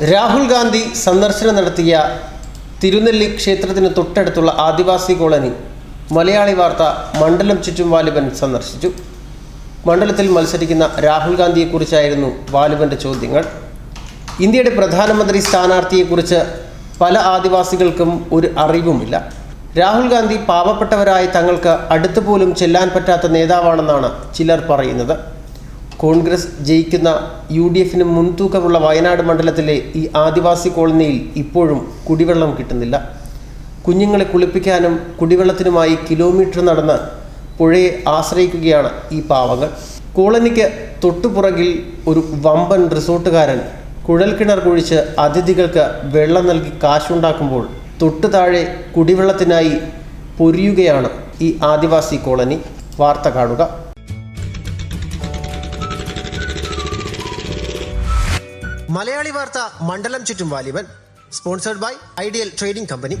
രാഹുൽ ഗാന്ധി സന്ദർശനം നടത്തിയ തിരുനെല്ലി ക്ഷേത്രത്തിന് തൊട്ടടുത്തുള്ള ആദിവാസി കോളനി മലയാളി വാർത്ത മണ്ഡലം ചുറ്റും വാലിബൻ സന്ദർശിച്ചു. മണ്ഡലത്തിൽ മത്സരിക്കുന്ന രാഹുൽ ഗാന്ധിയെക്കുറിച്ചായിരുന്നു വാലിബന്റെ ചോദ്യങ്ങൾ. ഇന്ത്യയുടെ പ്രധാനമന്ത്രി സ്ഥാനാർത്ഥിയെക്കുറിച്ച് പല ആദിവാസികൾക്കും ഒരു അറിവുമില്ല. രാഹുൽ ഗാന്ധി പാവപ്പെട്ടവരായ തങ്ങൾക്ക് അടുത്തുപോലും ചെല്ലാൻ പറ്റാത്ത നേതാവാണെന്നാണ് ചിലർ പറയുന്നത്. കോൺഗ്രസ് ജയിക്കുന്ന യു ഡി എഫിന് മുൻതൂക്കമുള്ള വയനാട് മണ്ഡലത്തിലെ ഈ ആദിവാസി കോളനിയിൽ ഇപ്പോഴും കുടിവെള്ളം കിട്ടുന്നില്ല. കുഞ്ഞുങ്ങളെ കുളിപ്പിക്കാനും കുടിവെള്ളത്തിനുമായി കിലോമീറ്റർ നടന്ന് പുഴയെ ആശ്രയിക്കുകയാണ് ഈ പാവങ്ങൾ. കോളനിക്ക് തൊട്ടുപുറകിൽ ഒരു വമ്പൻ റിസോർട്ടുകാരൻ കുഴൽക്കിണർ കുഴിച്ച് അതിഥികൾക്ക് വെള്ളം നൽകി കാശുണ്ടാക്കുമ്പോൾ തൊട്ടു താഴെ കുടിവെള്ളത്തിനായി പൊരിയുകയാണ് ഈ ആദിവാസി കോളനി. വാർത്ത കാണുക. മലയാളി വാർത്ത മണ്ഡലം ചുറ്റും Valiban sponsored by ideal trading company.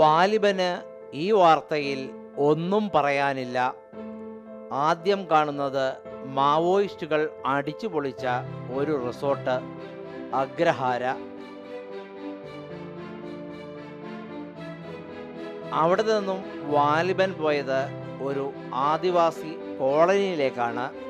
വാലിബന് ഈ വാർത്തയിൽ ഒന്നും പറയാനില്ല. ആദ്യം കാണുന്നത് മാവോയിസ്റ്റുകൾ അടിച്ചു പൊളിച്ച ഒരു റിസോർട്ട്. അഗ്രഹാര. അവിടെ നിന്നും വാലിബൻ പോയത് ഒരു ആദിവാസി കോളനിയിലേക്കാണ്.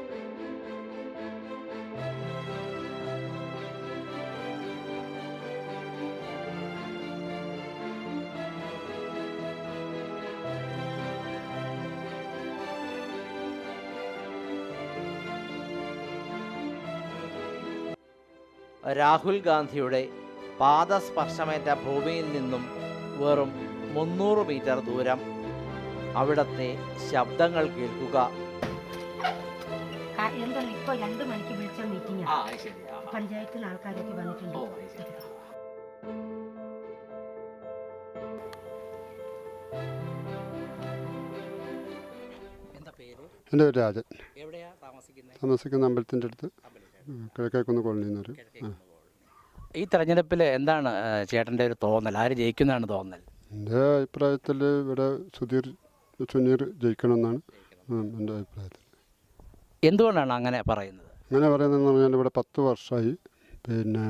രാഹുൽ ഗാന്ധിയുടെ പാദസ്പർശമേറ്റ ഭൂമിയിൽ നിന്നും വെറും മുന്നൂറ് മീറ്റർ ദൂരം അവിടത്തെ ശബ്ദങ്ങൾ കേൾക്കുക. എന്താണ് ഇപ്പൊ രണ്ടു മണിക്ക് വിളിച്ച മീറ്റിംഗ് പഞ്ചായത്തിൽ ആൾക്കാരൊക്കെ വന്നിട്ടുണ്ട്. എന്താ പേര്? എന്റെ പേര് രാജൻ. എവിടെയാ താമസിക്കുന്നത്? താമസിക്കുന്ന അമ്പലത്തിന്റെ അടുത്ത്. കിഴക്കേക്കുന്ന് കോളനിയിൽ നിന്നൊരു ഈ തെരഞ്ഞെടുപ്പിൽ എന്താണ് ചേട്ടന്റെ ഒരു തോന്നൽ? ആര് ജയിക്കുന്നതാണ് തോന്നൽ? എന്റെ അഭിപ്രായത്തിൽ ഇവിടെ സുധീർ സുനീർ ജയിക്കണമെന്നാണ് എന്റെ അഭിപ്രായത്തിൽ എന്തുകൊണ്ടാണ് അങ്ങനെ പറയുന്നത്? അങ്ങനെ പറയുന്നതെന്ന് പറഞ്ഞാൽ ഇവിടെ പത്ത് വർഷമായി പിന്നെ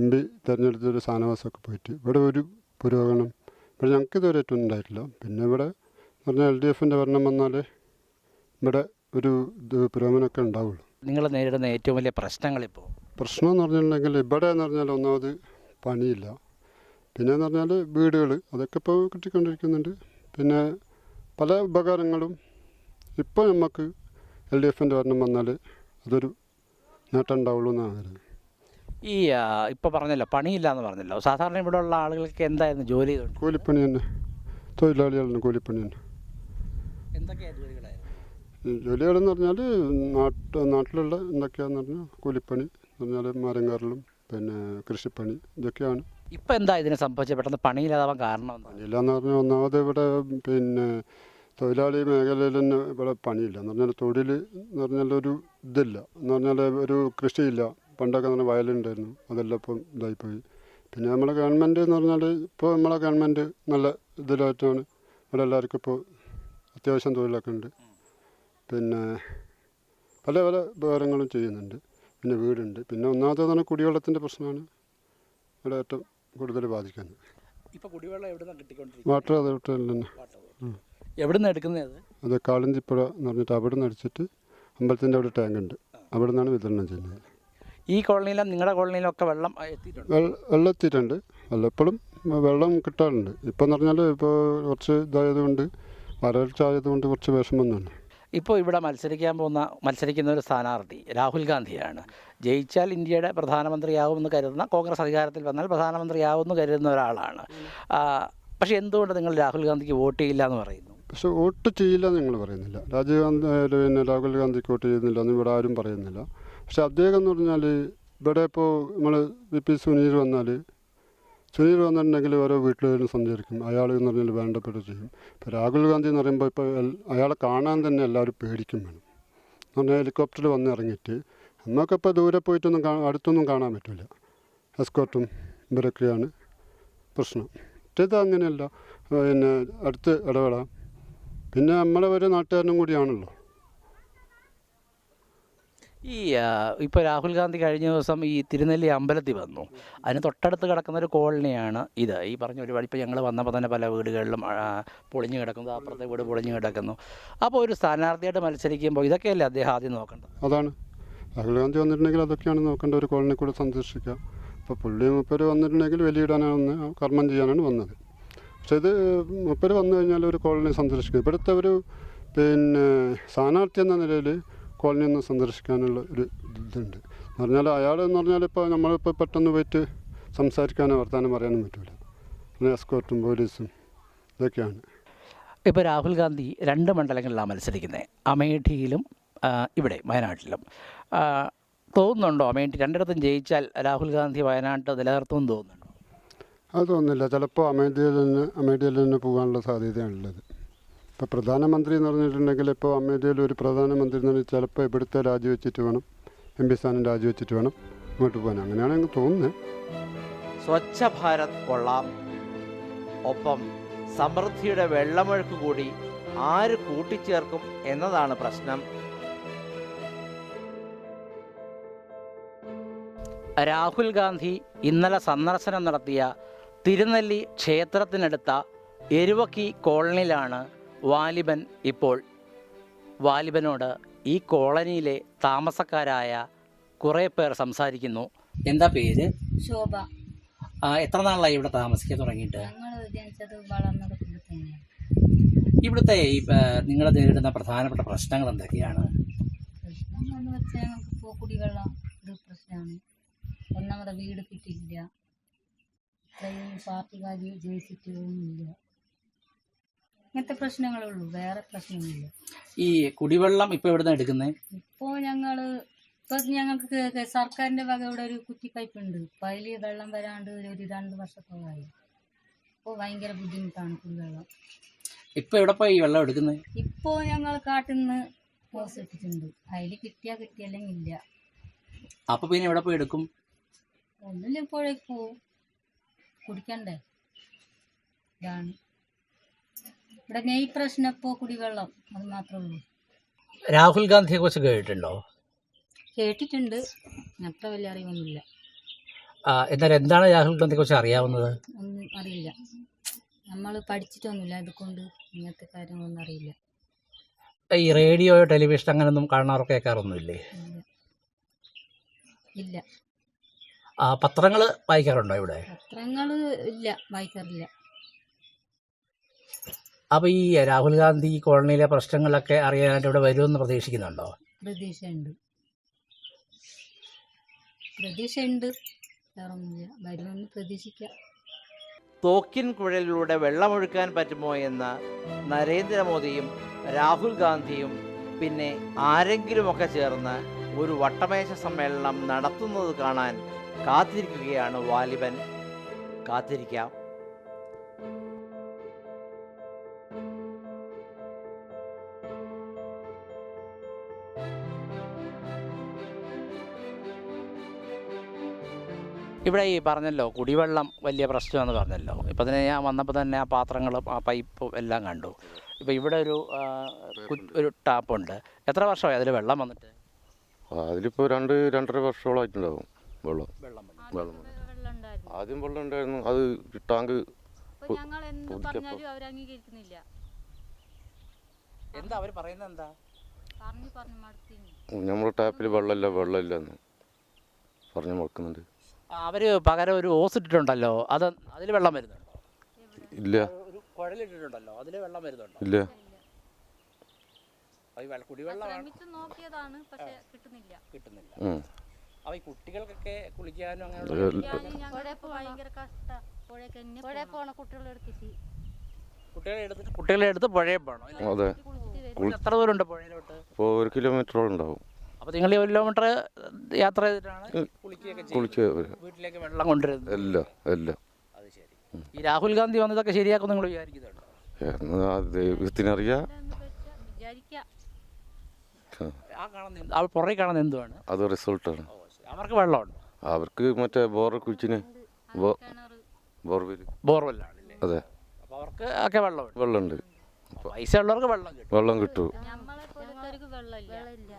എം പി തിരഞ്ഞെടുത്തൊരു സ്ഥാനവാസമൊക്കെ പോയിട്ട് ഇവിടെ ഒരു പുരോഗമനം ഇവിടെ ഞങ്ങൾക്ക് ഇതുവരെ ഏറ്റവും ഉണ്ടായിട്ടില്ല. പിന്നെ ഇവിടെ പറഞ്ഞാൽ എൽ ഡി എഫിന്റെ ഭരണം വന്നാൽ ഇവിടെ ഒരു ഇത് പുരോഗമനമൊക്കെ ഉണ്ടാവുള്ളൂ. നിങ്ങൾ നേരിടുന്ന ഏറ്റവും വലിയ പ്രശ്നങ്ങൾ ഇപ്പോൾ? പ്രശ്നം എന്ന് പറഞ്ഞിട്ടുണ്ടെങ്കിൽ ഇവിടെ എന്ന് പറഞ്ഞാൽ ഒന്നാമത് പണിയില്ല. പിന്നെ എന്ന് പറഞ്ഞാൽ വീടുകൾ അതൊക്കെ ഇപ്പോൾ കിട്ടിക്കൊണ്ടിരിക്കുന്നുണ്ട്. പിന്നെ പല ഉപകാരങ്ങളും ഇപ്പോൾ നമുക്ക് എൽ ഡി എഫിന്റെ ഭരണം വന്നാൽ അതൊരു നേട്ടം ഉണ്ടാവുള്ളൂ എന്നാണ് കരുതുന്നത് ഈ ഇപ്പോൾ പറഞ്ഞല്ലോ പണിയില്ല എന്ന് പറഞ്ഞല്ലോ. സാധാരണ ഇവിടെ ഉള്ള ആളുകൾക്ക് എന്തായിരുന്നു ജോലി? ചെയ്തുകൊണ്ട് കൂലിപ്പണി തന്നെ. തൊഴിലാളികളുടെ കൂലിപ്പണി തന്നെ. എന്തൊക്കെയാണ് ജോലികളായിരുന്നു? ജോലികളെന്ന് പറഞ്ഞാൽ നാട്ട് നാട്ടിലുള്ള എന്തൊക്കെയാന്ന് പറഞ്ഞാൽ കൂലിപ്പണി എന്ന് പറഞ്ഞാൽ മരം കയറലും പിന്നെ കൃഷിപ്പണി ഇതൊക്കെയാണ്. ഇപ്പം എന്താ ഇതിനെ സംഭവിച്ചത്? പെട്ടെന്ന് പണിയില്ലാതാവാൻ കാരണം എന്താ? പണിയില്ലാന്ന് പറഞ്ഞാൽ ഒന്നാമത് ഇവിടെ പിന്നെ തൊഴിലാളി മേഖലയിൽ തന്നെ ഇവിടെ പണിയില്ല. എന്ന് പറഞ്ഞാൽ തൊഴിൽ എന്ന് പറഞ്ഞാൽ ഒരു ഇതില്ല. എന്ന് പറഞ്ഞാൽ ഒരു കൃഷിയില്ല. പണ്ടൊക്കെ നല്ല പറഞ്ഞാൽ വയലുണ്ടായിരുന്നു. അതെല്ലാം ഇപ്പം ഇതായിപ്പോയി. പിന്നെ നമ്മളെ ഗവൺമെന്റ് എന്ന് പറഞ്ഞാൽ ഇപ്പോൾ നമ്മളെ ഗവൺമെന്റ് നല്ല ഇതിലായിട്ടാണ്. ഇവിടെ എല്ലാവർക്കും ഇപ്പോൾ അത്യാവശ്യം തൊഴിലൊക്കെ ഉണ്ട്. പിന്നെ പല പല ഉപകാരങ്ങളും ചെയ്യുന്നുണ്ട്. പിന്നെ വീടുണ്ട്. പിന്നെ ഒന്നാമത്തെ തന്നെ കുടിവെള്ളത്തിന്റെ പ്രശ്നമാണ്. ഇവിടെ ഏറ്റവും കൂടുതൽ ബാധിക്കുന്നത്. ഇപ്പോൾ കുടിവെള്ളം എവിടെ നിന്നാണ് കിട്ടിക്കൊണ്ടിരിക്കുന്നത്? വാട്ടർ അതോറിറ്റിയിൽ തന്നെ എവിടെ നിന്ന് എടുക്കുന്നത് അത്? കാളിഞ്ചിപ്പുഴ എന്ന് പറഞ്ഞിട്ട് അവിടെ നിന്ന് അടിച്ചിട്ട് അമ്പലത്തിന്റെ അവിടെ ടാങ്ക് ഉണ്ട് അവിടെ നിന്നാണ് വിതരണം ചെയ്യുന്നത്. ഈ കോളനിയിലും നിങ്ങളുടെ കോളനിയിലും ഒക്കെ വെള്ളം എത്തിയിട്ടുണ്ട്? വെള്ള വെള്ളം എത്തിയിട്ടുണ്ട് വല്ലപ്പോഴും വെള്ളം കിട്ടാറുണ്ട്. ഇപ്പം എന്ന് പറഞ്ഞാൽ ഇപ്പോൾ കുറച്ച് ഇതായതുകൊണ്ട് വരൾച്ച ആയതുകൊണ്ട് കുറച്ച് വിഷമം തന്നെ. ഇപ്പോൾ ഇവിടെ മത്സരിക്കാൻ പോകുന്ന മത്സരിക്കുന്ന ഒരു സ്ഥാനാർത്ഥി രാഹുൽ ഗാന്ധിയാണ്. ജയിച്ചാൽ ഇന്ത്യയുടെ പ്രധാനമന്ത്രിയാവുമെന്ന് കരുതുന്ന കോൺഗ്രസ് അധികാരത്തിൽ വന്നാൽ പ്രധാനമന്ത്രിയാവുമെന്ന് കരുതുന്ന ഒരാളാണ്. പക്ഷേ എന്തുകൊണ്ട് നിങ്ങൾ രാഹുൽ ഗാന്ധിക്ക് വോട്ട് ചെയ്യില്ല എന്ന് പറയുന്നു? പക്ഷെ വോട്ട് ചെയ്യില്ല എന്ന് ഞങ്ങൾ പറയുന്നില്ല. രാജീവ് ഗാന്ധി പിന്നെ രാഹുൽ ഗാന്ധിക്ക് വോട്ട് ചെയ്യുന്നില്ല എന്ന് ഇവിടെ ആരും പറയുന്നില്ല. പക്ഷെ അദ്ദേഹം എന്ന് പറഞ്ഞാൽ ഇവിടെ ഇപ്പോൾ നമ്മൾ വി പി സുനീർ വന്നാൽ സുനീർ വന്നിട്ടുണ്ടെങ്കിൽ ഓരോ വീട്ടിലും സഞ്ചരിക്കും അയാൾ എന്ന് പറഞ്ഞാൽ വേണ്ടപ്പെട്ട ചെയ്യും ഇപ്പോൾ രാഹുൽ ഗാന്ധി എന്ന് പറയുമ്പോൾ ഇപ്പോൾ അയാളെ കാണാൻ തന്നെ എല്ലാവരും പേടിക്കും വേണം. എന്ന് പറഞ്ഞാൽ ഹെലികോപ്റ്ററിൽ വന്ന് ഇറങ്ങിയിട്ട് നമുക്കിപ്പോൾ ദൂരെ പോയിട്ടൊന്നും കാ അടുത്തൊന്നും കാണാൻ പറ്റില്ല എസ്കോർട്ടും ഇവരൊക്കെയാണ് പ്രശ്നം. മറ്റേത് അങ്ങനെയല്ല. പിന്നെ അടുത്ത് ഇടപെടാം. പിന്നെ നമ്മളെ ഒരു നാട്ടുകാരനും കൂടിയാണല്ലോ. ഈ ഇപ്പോൾ രാഹുൽ ഗാന്ധി കഴിഞ്ഞ ദിവസം ഈ തിരുനെല്ലി അമ്പലത്തിൽ വന്നു. അതിന് തൊട്ടടുത്ത് കിടക്കുന്ന ഒരു കോളനിയാണ് ഇത്. ഈ പറഞ്ഞ ഒരുപാട് ഇപ്പോൾ ഞങ്ങൾ വന്നപ്പോൾ തന്നെ പല വീടുകളിലും പൊളിഞ്ഞു കിടക്കുന്നു അപ്പുറത്തെ വീട് പൊളിഞ്ഞു കിടക്കുന്നു. അപ്പോൾ ഒരു സ്ഥാനാർത്ഥിയായിട്ട് മത്സരിക്കുമ്പോൾ ഇതൊക്കെയല്ലേ അദ്ദേഹം ആദ്യം നോക്കേണ്ടത്? അതാണ്. രാഹുൽ ഗാന്ധി വന്നിട്ടുണ്ടെങ്കിൽ അതൊക്കെയാണ് നോക്കേണ്ട ഒരു കോളനി കൂടെ സന്ദർശിക്കുക. അപ്പോൾ പുള്ളി മുപ്പര് വന്നിട്ടുണ്ടെങ്കിൽ വലിയിടാനാണ് കർമ്മം ചെയ്യാനാണ് വന്നത്. പക്ഷേ ഇത് മുപ്പര് വന്നു കഴിഞ്ഞാൽ ഒരു കോളനി സന്ദർശിക്കുക ഇവിടുത്തെ ഒരു പിന്നെ സ്ഥാനാർത്ഥി എന്ന നിലയിൽ കോളനി ഒന്ന് സന്ദർശിക്കാനുള്ള ഒരു ഇതുണ്ട്. എന്ന് പറഞ്ഞാൽ അയാൾ എന്ന് പറഞ്ഞാൽ ഇപ്പോൾ നമ്മളിപ്പോൾ പെട്ടെന്ന് പോയിട്ട് സംസാരിക്കാനോ വർത്താനം പറയാനും പറ്റില്ല പിന്നെ എസ്കോർട്ടും പോലീസും ഇതൊക്കെയാണ്. ഇപ്പോൾ രാഹുൽ ഗാന്ധി രണ്ട് മണ്ഡലങ്ങളിലാണ് മത്സരിക്കുന്നത് അമേഠിയിലും ഇവിടെ വയനാട്ടിലും. തോന്നുന്നുണ്ടോ അമേഠി? രണ്ടിടത്തും ജയിച്ചാൽ രാഹുൽ ഗാന്ധി വയനാട്ട് നിലനിർത്തുമെന്ന് തോന്നുന്നുണ്ടോ? അത് തോന്നുന്നില്ല. ചിലപ്പോൾ അമേഠിയിൽ തന്നെ അമേഠിയിൽ തന്നെ പോകാനുള്ള സാധ്യതയാണുള്ളത്. ഇപ്പോൾ പ്രധാനമന്ത്രി എന്ന് പറഞ്ഞിട്ടുണ്ടെങ്കിൽ ഇപ്പോൾ അമേരിക്കയിൽ ഒരു പ്രധാനമന്ത്രി എന്ന് പറഞ്ഞാൽ ചിലപ്പോൾ ഇവിടുത്തെ രാജിവെച്ചിട്ട് വേണം എം പി സ്ഥാനം രാജിവെച്ചിട്ട് വേണം അങ്ങോട്ട് പോകാൻ. അങ്ങനെയാണ് എനിക്ക് തോന്നുന്നത്. സ്വച്ഛ ഭാരത് കൊള്ളാം. ഒപ്പം സമൃദ്ധിയുടെ വെള്ളമൊഴുക്ക് കൂടി ആര് കൂട്ടിച്ചേർക്കും എന്നതാണ് പ്രശ്നം. രാഹുൽ ഗാന്ധി ഇന്നലെ സന്ദർശനം നടത്തിയ തിരുനെല്ലി ക്ഷേത്രത്തിനടുത്ത എരുവക്കി കോളനിയിലാണ് വാലിബൻ ഇപ്പോൾ വാലിബനോട് ഈ കോളനിയിലെ താമസക്കാരായ കുറേ പേർ സംസാരിക്കുന്നു. എന്താ പേര്? ശോഭ. എത്ര നാളായി ഇവിടെ താമസിക്കാൻ തുടങ്ങിയിട്ട്? ഞങ്ങൾ ജനിച്ചത് വളർന്നത് ഇവിടെ തന്നെയാണ് ഇവിടുത്തെ ഈ നിങ്ങൾ നേരിടുന്ന പ്രധാനപ്പെട്ട പ്രശ്നങ്ങൾ എന്തൊക്കെയാണ്? പ്രശ്നം എന്ന് വെച്ചാൽ ഞങ്ങൾക്ക് ഇപ്പോൾ കുടിവെള്ളം ഒരു പ്രശ്നമാണ് ഒന്നാമത് വീട് കിട്ടിയില്ല ഇത്രയും പാർട്ടിക്കാർ ജയിച്ചിട്ട് ഒന്നുമില്ല ഇങ്ങനത്തെ പ്രശ്നങ്ങളേ ഉള്ളൂ വേറെ പ്രശ്നങ്ങളില്ല ഈ കുടിവെള്ളം ഇപ്പൊ എവിടെ നിന്ന് എടുക്കുന്നത് ഇപ്പോ ഞങ്ങൾ ഇപ്പൊ ഞങ്ങൾക്ക് സർക്കാരിന്റെ വക ഇവിടെ ഒരു കുറ്റിപ്പൈപ്പ് ഉണ്ട് ഇപ്പൊ അതിൽ വെള്ളം വരാണ്ട് ഒരു ഒരു രണ്ട് വർഷത്തോളമായി ഇപ്പൊ ഭയങ്കര ബുദ്ധിമുട്ടാണ് കുടിവെള്ളം. ഇപ്പൊ എവിടെ പോയി ഈ വെള്ളം എടുക്കുന്നത് ഇപ്പോ ഞങ്ങൾ കാട്ടിൽ നിന്ന് ഹോസ് ഇട്ടിട്ടുണ്ട് അതിൽ കിട്ടിയാ കിട്ടിയല്ലെങ്കിൽ ഇല്ല. അപ്പൊ പിന്നെ എവിടെ പോയി എടുക്കും? ഒന്നില്ല ഇപ്പോഴേക്കു പോവും. കുടിക്കണ്ടേ? ഇതാണ്. ഇവിടെ നെയ് പ്രശ്നം ഇപ്പോൾ കുടിവെള്ളം അത് മാത്രമേ ഉള്ളൂ. രാഹുൽ ഗാന്ധിയെ കുറിച്ച് കേട്ടിട്ടുണ്ടോ? കേട്ടിട്ടുണ്ട്. അത്ര വലിയ അറിവൊന്നുമില്ല. എന്നാൽ എന്താണ് രാഹുൽ ഗാന്ധിയെ കുറിച്ച് അറിയാവുന്നത്? അറിയില്ല. നമ്മൾ പഠിച്ചിട്ടൊന്നുമില്ല. അതുകൊണ്ട് ഇങ്ങനത്തെ കാര്യങ്ങളൊന്നും അറിയില്ല. ഈ റേഡിയോ ടെലിവിഷൻ അങ്ങനെയൊന്നും കാണാറോ കേൾക്കാറൊന്നുമില്ലേ? ഇല്ല. പത്രങ്ങൾ വായിക്കാറുണ്ടോ ഇവിടെ? പത്രങ്ങൾ ഇല്ല. വായിക്കാറില്ല. അപ്പോൾ ഈ രാഹുൽ ഗാന്ധി കോളനിയിലെ പ്രശ്നങ്ങളൊക്കെ അറിയാനായിട്ട് ഇവിടെ വരുമെന്ന് പ്രതീക്ഷിക്കുന്നുണ്ടോ? പ്രതീക്ഷയുണ്ട്. പ്രതീക്ഷയുണ്ട്. വരുമെന്ന് പ്രതീക്ഷിക്കാം. തോക്കിൻ കുഴലിലൂടെ വെള്ളമൊഴുക്കാൻ പറ്റുമോ എന്ന് നരേന്ദ്രമോദിയും രാഹുൽ ഗാന്ധിയും പിന്നെ ആരെങ്കിലുമൊക്കെ ചേർന്ന് ഒരു വട്ടമേശ സമ്മേളനം നടത്തുന്നത് കാണാൻ കാത്തിരിക്കുകയാണ് വാലിബൻ. കാത്തിരിക്കാം. ഇവിടെ ഈ പറഞ്ഞല്ലോ കുടിവെള്ളം വലിയ പ്രശ്നമെന്ന് പറഞ്ഞല്ലോ. ഇപ്പം തന്നെ ഞാൻ വന്നപ്പോൾ തന്നെ ആ പാത്രങ്ങളും ആ പൈപ്പും എല്ലാം കണ്ടു. ഇപ്പം ഇവിടെ ഒരു ഒരു ടാപ്പ് ഒരു ടാപ്പുണ്ട്. എത്ര വർഷമായി അതിൽ വെള്ളം വന്നിട്ട്? അതിലിപ്പോൾ രണ്ട് രണ്ടര വർഷത്തോളമായിട്ടുണ്ടാവും വെള്ളം. വെള്ളം വെള്ളം വെള്ളം ഉണ്ടായിരുന്നു. ആദ്യം വെള്ളം ഉണ്ടായിരുന്നു. അത് ടാങ്ക് എന്ത് പറഞ്ഞാലും അവർ അംഗീകരിക്കുന്നില്ല. എന്താ അവർ പറയുന്നത് എന്താ? ടാപ്പിൽ വെള്ളമില്ല വെള്ളമില്ല എന്ന് പറഞ്ഞു മുടക്കുന്നുണ്ട്. അവർ പകരം ഒരു ഓസ് ഇട്ടിട്ടുണ്ടല്ലോ. അത് അതിൽ വെള്ളം വരുന്നുണ്ടോ? ഇല്ല. ഒരു കുഴലിട്ടിട്ടുണ്ടല്ലോ. അതിൽ വെള്ളം വരുന്നുണ്ടോ? ഇല്ല. വെള്ള- കുടിവെള്ളമാണ് നോക്കിയതാണ് പക്ഷേ കിട്ടുന്നില്ല. കിട്ടുന്നില്ല. അപ്പോൾ ഈ കുട്ടികൾക്കൊക്കെ കുളിക്കാനും അത്. അങ്ങനെയുള്ള ഞങ്ങൾക്ക് ഭയങ്കര കഷ്ട. പുഴ പോണ. കുട്ടികളെ എടുത്തിട്ട് കുട്ടികളെ എടുത്തിട്ട് കുട്ടികളെ എടുത്ത് പുഴയിൽ പോകണം അല്ലേ? അതെ. എത്ര ദൂരമുണ്ട് പുഴയിലോട്ട്? ഇപ്പോൾ ഒരു കിലോമീറ്ററോളം ഉണ്ടാവും. അപ്പൊ നിങ്ങൾ ഒരു കിലോമീറ്റർ യാത്ര ചെയ്തിട്ടാണ് കുളിക്കുകയൊക്കെ കുളിച്ച് വീട്ടിലേക്ക് വെള്ളം കൊണ്ടുവരുന്നത്. എല്ലാം അത് ശരി. ഈ രാഹുൽ ഗാന്ധി വന്നതൊക്കെ ശരിയാക്കും നിങ്ങൾ വിചാരിക്കുന്നുണ്ടോ? എന്ന് ആ ദൈവത്തിനറിയാം. ആ, അത് റിസൾട്ടാണ്. അവർക്ക് വെള്ളമുണ്ട്? അവർക്ക് മറ്റേ ബോർ കുച്ചിന് ബോർവെൽ അതെ. അപ്പോൾ അവർക്ക് ഒക്കെ വെള്ളമുണ്ട്. വെള്ളമുണ്ട്. വെള്ളം കിട്ടും. വെള്ളം വെള്ളമില്ല.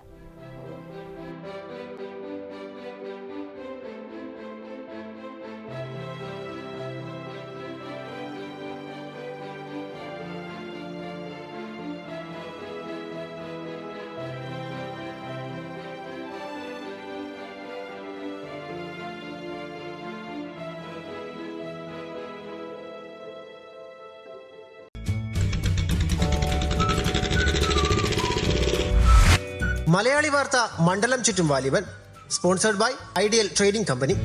മലയാളി വാർത്ത മണ്ഡലം ചുറ്റും Valiban sponsored by ideal trading company